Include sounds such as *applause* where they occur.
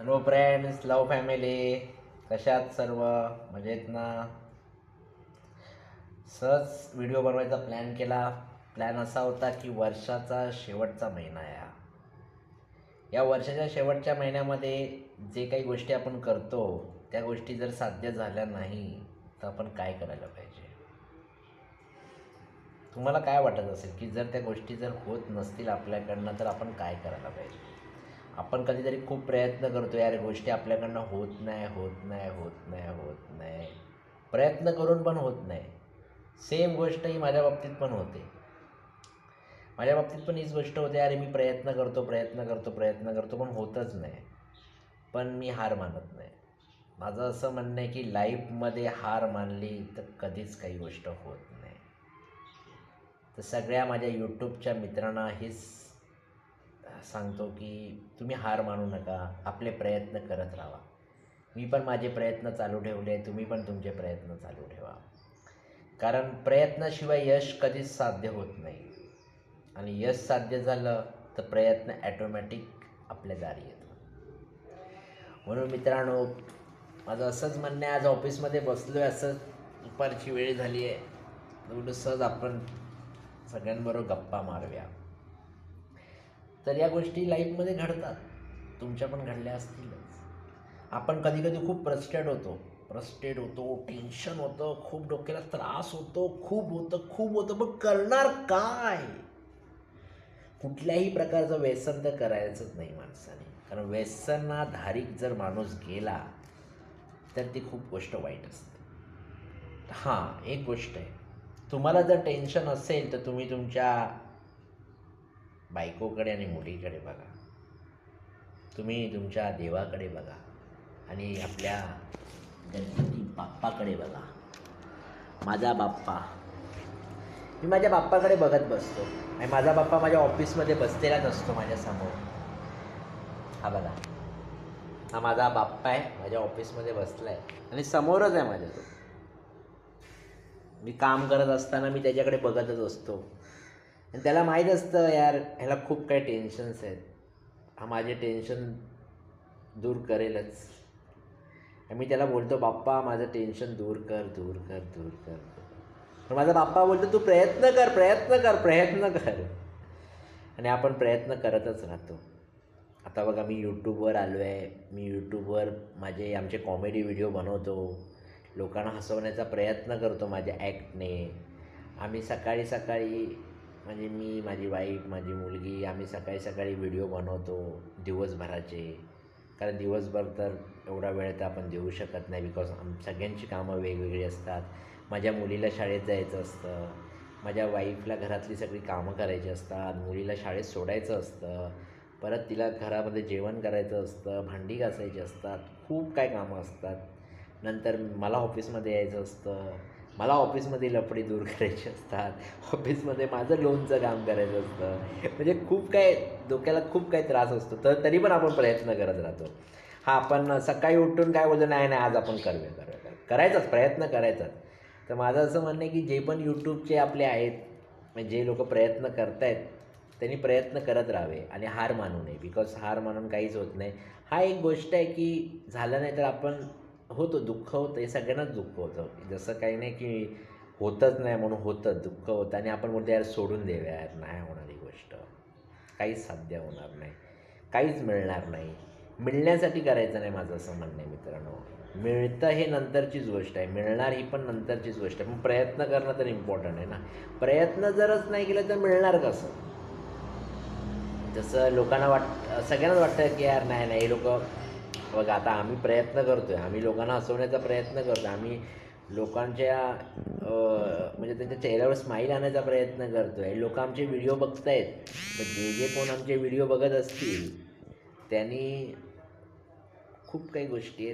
Hello friends लव family कशात सर्व? मजेत ना? सहज व्हिडिओ बनवायचा प्लॅन केला. प्लॅन असा होता की वर्षाचा शेवटचा महिना या. या वर्षाच्या शेवटच्या महिन्यामध्ये जे काही गोष्टी आपण करतो त्या गोष्टी जर साध्य झाल्या नाही तर आपण काय करायला पाहिजे? तुम्हाला काय वाटत असेल की जर त्या गोष्टी जर होत नसतील आपल्याकडनं तर आपण काय करायला पाहिजे? आपण कधीतरी खूप प्रयत्न करतो यार गोष्टी आपल्याकडनं होत नाही होत नाही होत नाही होत नाही. प्रयत्न करून पण होत नाही. सेम गोष्ट ही माझ्या बाबतीत पण होते. माझ्या बाबतीत पण हीच गोष्ट होते अरे मी प्रयत्न करतो प्रयत्न करतो प्रयत्न करतो पण होतच नाही. पण मी हार मानत नाही. माझं असं म्हणणं आहे की लाईफमध्ये हार मानली तर कधीच काही गोष्ट होत नाही. तर सगळ्या माझ्या यूट्यूबच्या मित्रांना हेच सांगतो की तुम्ही हार मानू नका आपले प्रयत्न करत राहा. मी पण माझे प्रयत्न चालू ठेवले तुम्ही पण तुमचे प्रयत्न चालू ठेवा. कारण प्रयत्नाशिवाय यश कधीच साध्य होत नाही. आणि यश साध्य झालं तर प्रयत्न ॲटोमॅटिक आपल्या दारी येतो. म्हणून मित्रांनो माझं असंच म्हणणं आहे आज ऑफिसमध्ये बसलो आहे असंच दुपारची वेळ झाली आहे. एवढं सहज आपण सगळ्यांबरोबर गप्पा मारूया. तर या गोष्टी लाईफमध्ये घडतात. तुमच्या पण घडल्या असतीलच. आपण कधी कधी खूप प्रस्टेड होतो. प्रस्टेड होतो टेन्शन होतं खूप डोक्याला त्रास होतो खूप होतं खूप होतं. पण करणार काय? कुठल्याही प्रकारचं व्यसन तर करायचंच नाही माणसाने. कारण व्यसनाधारिक जर माणूस गेला तर ती खूप गोष्ट वाईट असते. हां एक गोष्ट आहे. तुम्हाला जर टेन्शन असेल तर तुम्ही तुमच्या बायकोकडे आणि मुलीकडे बघा. तुम्ही तुमच्या देवाकडे बघा आणि आपल्या गणपती बाप्पाकडे बघा. माझा बाप्पा. मी माझ्या बाप्पाकडे बघत बसतो आणि माझा बाप्पा माझ्या ऑफिसमध्ये बसलेलाच असतो माझ्यासमोर हा बघा. हा माझा बाप्पा आहे माझ्या ऑफिसमध्ये बसला आहे आणि समोरच आहे माझ्या तो. मी काम करत असताना मी त्याच्याकडे बघतच असतो. आणि त्याला माहीत असतं यार ह्याला खूप काही टेन्शन्स आहेत. हा माझे टेन्शन दूर करेलच. मी त्याला बोलतो बाप्पा माझं टेन्शन दूर कर दूर कर दूर कर. पण माझा बाप्पा बोलतो तू प्रयत्न कर प्रयत्न कर प्रयत्न कर. आणि आपण प्रयत्न करतच राहतो. आता बघा मी यूट्यूबवर आलो आहे मी यूट्यूबवर माझे आमचे कॉमेडी व्हिडिओ बनवतो. लोकांना हसवण्याचा प्रयत्न करतो माझ्या ॲक्टने आम्ही सकाळी सकाळी म्हणजे मी माझी वाईफ माझी मुलगी आम्ही सकाळी सकाळी व्हिडिओ बनवतो दिवसभराचे. कारण दिवसभर तर एवढा वेळ तर आपण देऊ शकत नाही बिकॉज आम सगळ्यांची कामं वेगवेगळी असतात. माझ्या मुलीला शाळेत जायचं असतं. माझ्या वाईफला घरातली सगळी कामं करायची असतात. मुलीला शाळेत सोडायचं असतं. परत तिला घरामध्ये जेवण करायचं असतं. भांडी घासायची असतात. खूप काय कामं असतात. नंतर मला ऑफिसमध्ये यायचं असतं. मला ऑफिसमध्ये लफडी दूर *laughs* करायची असतात. ऑफिसमध्ये माझं लोनचं काम करायचं असतं. म्हणजे खूप काय डोक्याला खूप काही त्रास असतो. तर तरी पण आपण प्रयत्न करत राहतो. हा आपण सकाळी उठून काय बोलतो नाही नाही आज आपण करूया करूया करूया. करायचाच प्रयत्न करायचाच. तर माझं असं म्हणणं आहे की जे पण यूट्यूबचे आपले आहेत म्हणजे जे लोक प्रयत्न करत आहेत त्यांनी प्रयत्न करत राहावे आणि हार मानू नये. बिकॉज हार मानून काहीच होत नाही. हा एक गोष्ट आहे की झालं नाही तर आपण होतं दुःख होतं हे सगळ्यांनाच दुःख होतं. जसं काही नाही की होतच नाही म्हणून होतं दुःख होतं आणि आपण बोलतो यार सोडून देऊया यार नाही होणारी गोष्ट. काहीच साध्य होणार नाही. काहीच मिळणार नाही. मिळण्यासाठी करायचं नाही माझं असं म्हणणं आहे मित्रांनो. मिळतं हे नंतरचीच गोष्ट आहे. मिळणार ही पण नंतरचीच गोष्ट आहे. पण प्रयत्न करणं तर इम्पॉर्टंट आहे ना. प्रयत्न जरच नाही केलं तर मिळणार कसं? जसं लोकांना वाट सगळ्यांनाच वाटतं की यार नाही नाही हे लोक बघ आता आम्ही प्रयत्न करतो आहे आम्ही लोकांना हसवण्याचा प्रयत्न करतो आम्ही लोकांच्या म्हणजे त्यांच्या चेहऱ्यावर स्माईल आणण्याचा प्रयत्न करतो आहे लोक आमचे व्हिडिओ बघत आहेत तर जे जे कोण आमचे व्हिडिओ बघत असतील त्यांनी खूप काही गोष्टी आहेत.